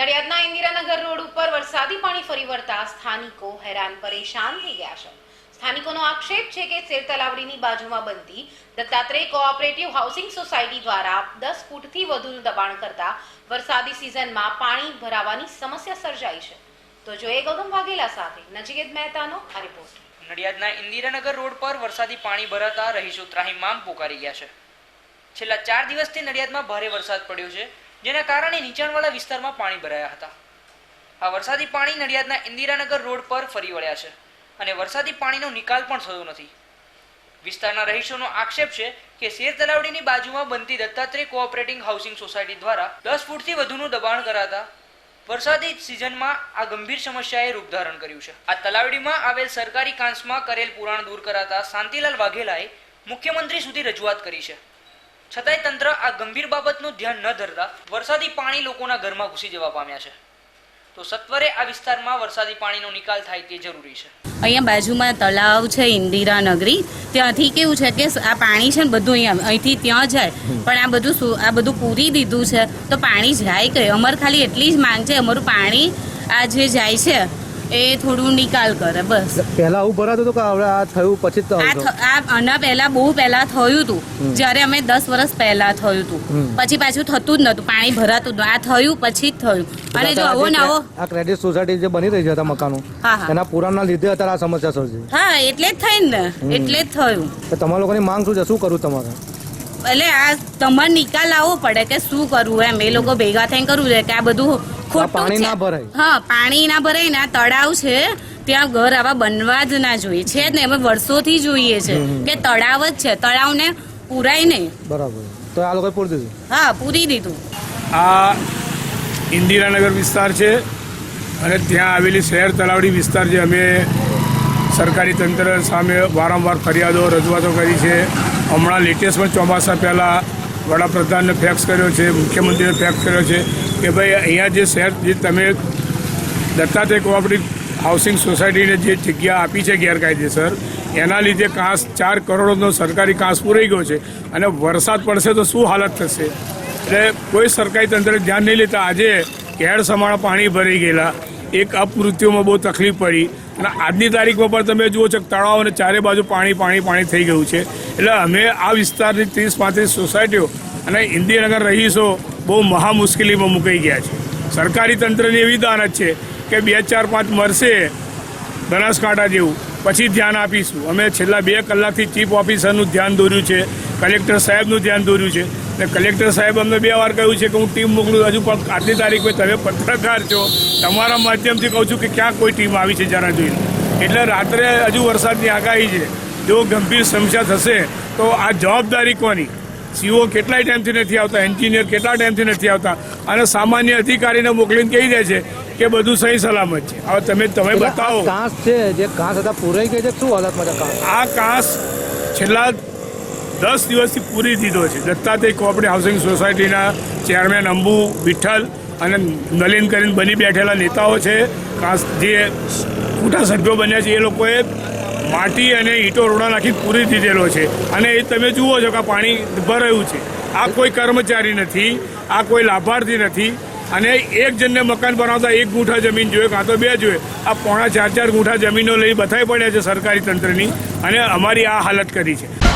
નડિયાદના Indiranagar road ઉપર વરસાદી પાણી ફરી વળતા સ્થાનિકો હેરાન પરેશાન થઈ ગયા છે. સ્થાનિકોનો આક્ષેપ છે કે સેર તલાવડીની બાજુમાં બનતી દત્તાત્રેય કોઓપરેટિવ હાઉસિંગ સોસાયટી દ્વારા દસ ફૂટથી વધુનું દબાણ કરતા વરસાદી સિઝનમાં પાણી ભરાવાની સમસ્યા સર્જાઈ છે. તો જોઈએ ગૌતમ વાઘેલા સાથે નચિકેત મહેતાનો આ રિપોર્ટ નડિયાદના ઇન્દિરાનગર રોડ પર વરસાદી પાણી ભરાતા રહીશો ત્રાહિમામ પોકારી ગયા છે. છેલ્લા ચાર દિવસથી નડિયાદમાં ભારે વરસાદ પડ્યો છે. જેના કારણે નીચાણવાળા વિસ્તારમાં પાણી ભરાયા હતા. આ વરસાદી પાણી નડિયાદના ઇન્દિરાનગર રોડ પર ફરી વળ્યા છે અને વરસાદી પાણીનો નિકાલ પણ થયો નથી. વિસ્તારના રહીશોનો આક્ષેપ છે કે શેર તલાવડીની બાજુમાં બનતી દત્તાત્રેય કોઓપરેટિંગ હાઉસિંગ સોસાયટી દ્વારા દસ ફૂટથી વધુનું દબાણ કરાતા વરસાદી સિઝનમાં આ ગંભીર સમસ્યાએ રૂપ ધારણ કર્યું છે. આ તલાવડીમાં આવેલ સરકારી કાંસમાં કરેલ પુરાણ દૂર કરાતા શાંતિલાલ વાઘેલાએ મુખ્યમંત્રી સુધી રજૂઆત કરી છે. છતાંય તંત્ર આ ગંભીર બાબતનું ધ્યાન ન ધરતા વરસાદી પાણી લોકોના ઘરમાં ઘૂસી જવા પામ્યા છે. તો સત્વરે આ વિસ્તારમાં વરસાદી પાણીનો નિકાલ થાય તે જરૂરી છે. અહીંયા બાજુમાં તળાવ છે ઇન્દિરાનગરી ત્યાંથી કેવું છે કે આ પાણી છે ને બધું અહીંયા અહીંથી ત્યાં જાય. પણ આ બધું આ બધું પૂરી દીધું છે. તો પાણી જાય કે અમારે ખાલી એટલી જ માંગ છે, અમારું પાણી આ જે જાય છે. એ થોડું નિકાલ કરે બસ. પહેલા આવું ભરાતું હતું કે હવે આ થયું પછી તો આ આના પહેલા બહુ પહેલા થયું હતું જ્યારે અમે દસ વર્ષ પહેલા થયું હતું પછી પાછું થતું જ નતું પાણી ભરાતું હતું આ થયું પછી જ થયું. અને જો આવો નવો આ ક્રેડિટ સોસાયટી જે બની રહી છે મકાનો એના પુરાણના લીધે અત્યારે આ સમસ્યા સર્જી. હા એટલે જ થઈ ને. એટલે જ થયું. તો તમારા લોકોની માંગ શું છે? શું કરવું તમારે? એટલે આ તમારે નિકાલ લાવવો પડે કે શું કરવું એમ. એ લોકો ભેગા થઈને કરવું છે કે આ બધું ખોટું પાણી છે. ભરાય. હા પાણી ના ભરાય ને આ તળાવ છે ત્યાં ઘર આવા બનવા જ ના જોઈએ. છે જ ને અમે વર્ષોથી જોઈએ છે કે તળાવ જ છે. તળાવને પૂરાય નહીં. બરાબર. તો આ લોકોએ પૂરી દીધું? હા પૂરી દીધું. આ ઇન્દિરાનગર વિસ્તાર છે અને ત્યાં આવેલી શહેર તલાવડી વિસ્તાર છે. અમે સરકારી તંત્ર સામે વારંવાર ફરિયાદો રજૂઆતો કરી છે. હમણાં લેટેસ્ટમાં ચોમાસા પહેલાં વડાપ્રધાનને ફેક્સ કર્યો છે મુખ્યમંત્રીને ફેક્સ કર્યો છે. કે ભાઈ, અહીંયા જે શહેર જે તમે દત્તાત્રેય કોઓપરેટિવ હાઉસિંગ સોસાયટીને જે જગ્યા આપી છે ગેરકાયદેસર, એના લીધે કાંસ ચાર કરોડનો સરકારી કાંસ પૂરાઈ ગયો છે અને વરસાદ પડશે તો શું હાલત થશે? એટલે કોઈ સરકારી તંત્ર ધ્યાન નહીં લેતા આજે કેળ સમાણા પાણી ભરાઈ ગયેલા, એક અપમૃત્યુમાં બહુ તકલીફ પડી અને આજની તારીખમાં પણ તમે જુઓ છો તળાવ અને ચારે બાજુ પાણી પાણી પાણી થઈ ગયું છે. એટલે અમે આ વિસ્તારની ત્રીસ પાંત્રીસ સોસાયટીઓ અને ઇન્દિરાનગર રહીશો બહુ મહા મુશ્કેલીમાં મુકાઈ ગયા છે. સરકારી તંત્રની એવી દાનત છે કે બે ચાર પાંચ મરશે બનાસકાંઠા જેવું. પછી ધ્યાન આપીશું. અમે છેલ્લા બે કલાકથી ચીફ ઓફિસરનું ધ્યાન દોર્યું છે, કલેક્ટર સાહેબનું ધ્યાન દોર્યું છે. ને કલેક્ટર સાહેબ અમને બે વાર કહ્યું છે કે હું ટીમ મોકલું હજુ પણ આજની તારીખે તમે પત્રકાર છો. તમારા માધ્યમથી કહું છું કે ક્યાં કોઈ ટીમ આવી છે જરા જોઈને. એટલે રાત્રે હજુ વરસાદની આગાહી છે. જો ગંભીર સમસ્યા થશે, તો આ જવાબદારી કોની? સીઓ કેટલાય ટાઈમથી નથી આવતા એન્જિનિયર કેટલા ટાઈમથી નથી આવતા અને સામાન્ય અધિકારીને મોકલીને કહી દે છે કે બધું સહી સલામત છે. હવે તમે તમે બતાવો. કાંસ છે જે કાંસ હતા પૂરાઈ ગઈ છે? શું હાલતમાં આ કાંસ? છેલ્લા દસ દિવસથી પૂરી દીધો છે. દત્તાત્રેય કોઓપરેટિવ હાઉસિંગ સોસાયટીના ચેરમેન અંબુ વિઠ્ઠલ અને નલિન કરીને બની બેઠેલા નેતાઓ છે. કાંસ જે મોટા સભ્યો બન્યા છે એ લોકોએ માટી અને ઈંટો રોડા નાખી પૂરી દીધેલો છે. અને એ તમે જુઓ છો કે પાણી ભરાયું છે. આ કોઈ કર્મચારી નથી, આ કોઈ લાભાર્થી નથી. અને એક જણને મકાન બનાવતા એક ગુંઠા જમીન જોઈએ કાં તો બે જોઈએ. આ પોણા ચાર ચાર ગુંઠા જમીનો લઈ બધાય પડ્યા છે સરકારી તંત્રની. અને અમારી આ હાલત કરી છે.